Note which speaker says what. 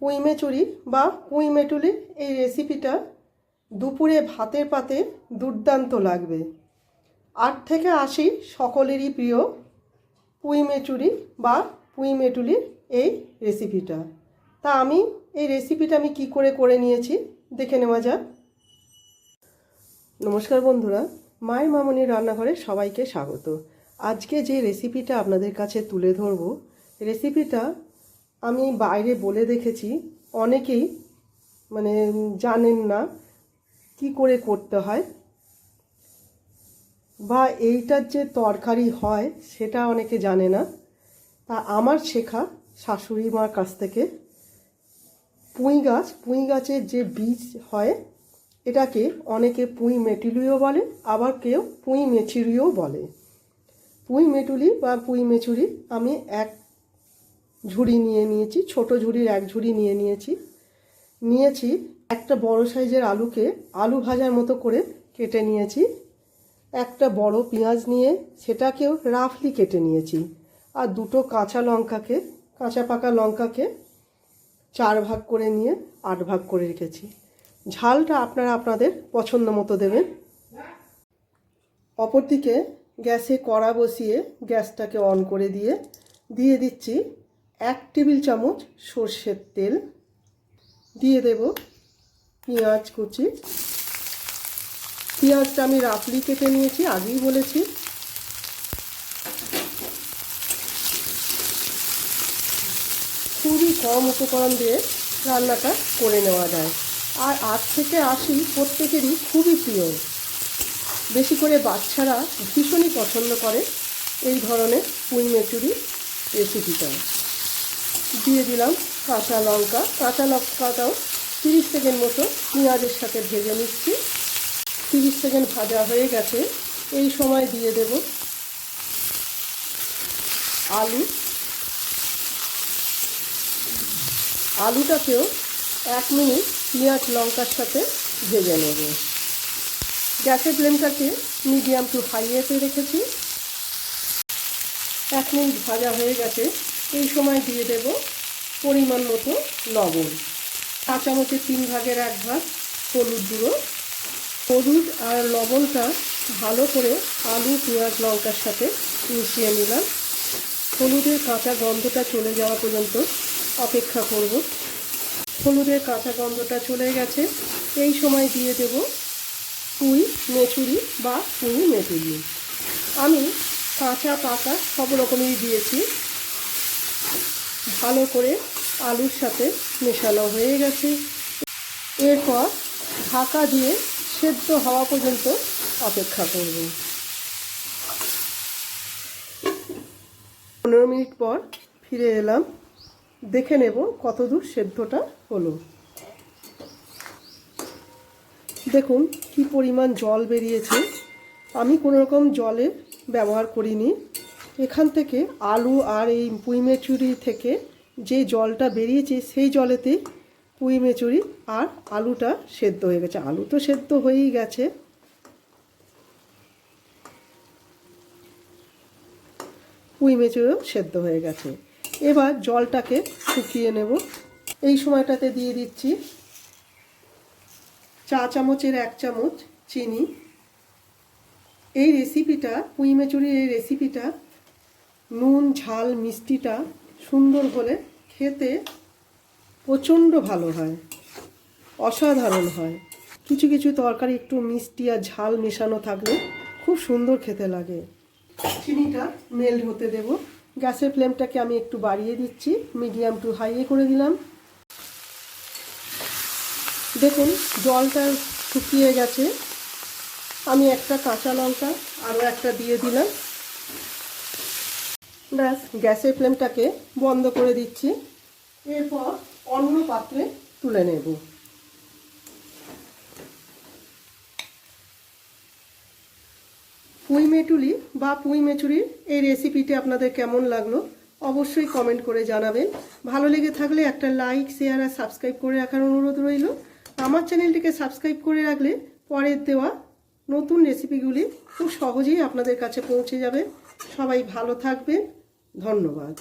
Speaker 1: পুঁই মেচুরি বা পুঁই মেটুলির এই রেসিপিটা দুপুরে ভাতের পাতে দুর্দান্ত লাগবে। আট থেকে আশি সকলেরই প্রিয় পুঁই মেচুরি বা পুঁই মেটুলির এই রেসিপিটা তা আমি এই রেসিপিটা আমি কি করে করে নিয়েছি দেখে নেওয়া যাক। নমস্কার বন্ধুরা, মায়ের মামনির রান্নাঘরে সবাইকে স্বাগত। আজকে যে রেসিপিটা আপনাদের কাছে তুলে ধরবো রেসিপিটা আমি বাইরে বলে দেখেছি, অনেকেই মানে জানেন না কি করে করতে হয় বা এইটার যে তরকারি হয় সেটা অনেকে জানে না। তা আমার শেখা শাশুড়ি মার কাছ থেকে। পুঁই গাছ, পুঁই গাছের যে বীজ হয়, এটাকে অনেকে পুঁই মেটুলিও বলে, আবার কেউ পুঁই মেচুরিও বলে। পুঁই মেটুলি বা পুঁই মেচুরি আমি এক ঝুড়ি নিয়ে নিয়েছি, ছোট ঝুড়ির এক ঝুড়ি নিয়ে নিয়েছি। নিয়েছি একটা বড় সাইজের আলুকে, আলু ভাজার মতো করে কেটে নিয়েছি। একটা বড় পেঁয়াজ নিয়ে সেটাকেও রাফলি কেটে নিয়েছি। আর দুটো কাঁচা লঙ্কাকে, কাঁচা পাকা লঙ্কাকে চার ভাগ করে নিয়ে আট ভাগ করে রেখেছি। ঝালটা আপনারা আপনাদের পছন্দ মতো দেবেন। অপরদিকে গ্যাসে কড়া বসিয়ে গ্যাসটাকে অন করে দিয়ে দিয়ে দিচ্ছি এক টেবিল চামচ সর্ষের তেল। দিয়ে দেব পেঁয়াজ কুচি। পেঁয়াজটা আমি রাফলি কেটে নিয়েছি, আগেই বলেছি। খুবই কম উপকরণ দিয়ে রান্নাটা করে নেওয়া যায়। আর আট থেকে আশি প্রত্যেকেরই খুবই প্রিয়। বেশি করে বাচ্চারা ভীষণই পছন্দ করে এই ধরনের পুঁই মেচুরি রেসিপিটা দিয়ে দিলাম কাঁচা লঙ্কা। কাঁচা লঙ্কাটাও তিরিশ সেকেন্ড মতো পেঁয়াজের সাথে ভেজে নিচ্ছি। তিরিশ সেকেন্ড ভাজা হয়ে গেছে। এই সময় দিয়ে দেব আলু। আলুটাকেও এক মিনিট পেঁয়াজ লঙ্কার সাথে ভেজে নেব। গ্যাসের ফ্লেমটাকে মিডিয়াম টু হাইয়েতে রেখেছি। এক মিনিট ভাজা হয়ে গেছে। এই সময় দিয়ে দেব পরিমাণ মতো লবণ। চা তিন ভাগের এক ভাগ হলুদ গুঁড়ো। হলুদ আর লবণটা ভালো করে আলু, পেঁয়াজ, লঙ্কার সাথে মিশিয়ে নিলাম। হলুদের কাঁচা গন্ধটা চলে যাওয়া পর্যন্ত অপেক্ষা করব। হলুদের কাঁচা গন্ধটা চলে গেছে। এই সময় দিয়ে দেব পুঁই, মেচুরি বা পুঁই মেচুরি আমি কাঁচা পাকা সব রকমই দিয়েছি। ভালো করে আলুর সাথে মেশানো হয়ে গেছে। এরপর ঢাকা দিয়ে সেদ্ধ হওয়া পর্যন্ত অপেক্ষা করব। পনেরো মিনিট পর ফিরে এলাম। দেখে নেব কতদূর সেদ্ধটা হলো। দেখুন কি পরিমাণ জল বেরিয়েছে। আমি কোনো রকম জলে ব্যবহার করিনি। এখান থেকে আলু আর এই পুঁই মেচুরি থেকে যে জলটা বেরিয়েছে সেই জলেতে পুঁই মেচুরি আর আলুটা সেদ্ধ হয়ে গেছে। আলু তো সেদ্ধ হয়েই গেছে। পুঁই মেচুরিও সেদ্ধ হয়ে গেছে। এবার জলটাকে শুকিয়ে নেব। এই সময়টাতে দিয়ে দিচ্ছি চা চামচের এক চামচ চিনি। এই রেসিপিটা পুঁই মেচুরির এই রেসিপিটা নুন, ঝাল, মিষ্টিটা সুন্দর হলে খেতে প্রচণ্ড ভালো হয়, অসাধারণ হয়। কিছু কিছু তরকারি একটু মিষ্টি আর ঝাল মেশানো থাকলে খুব সুন্দর খেতে লাগে। চিনিটা মেল্ট হতে দেব। গ্যাসের ফ্লেমটাকে আমি একটু বাড়িয়ে দিচ্ছি, মিডিয়াম টু হাইয়ে করে দিলাম। দেখুন, জলটা শুকিয়ে গেছে। আমি একটা কাঁচা লঙ্কা আরও একটা দিয়ে দিলাম। ব্যাস, গ্যাসের ফ্লেমটাকে বন্ধ করে দিচ্ছি। এরপর অন্য পাত্রে তুলে নেব। পুঁই মেটুলি বা পুঁই মেচুরির এই রেসিপিটি আপনাদের কেমন লাগল অবশ্যই কমেন্ট করে জানাবেন। ভালো লেগে থাকলে একটা লাইক শেয়ার আর সাবস্ক্রাইব করে রাখার অনুরোধ রইল। আমার চ্যানেলটিকে সাবস্ক্রাইব করে রাখলে পরের দেওয়া নতুন রেসিপিগুলি খুব সহজেই আপনাদের কাছে পৌঁছে যাবে। সবাই ভালো থাকবেন। ধন্যবাদ।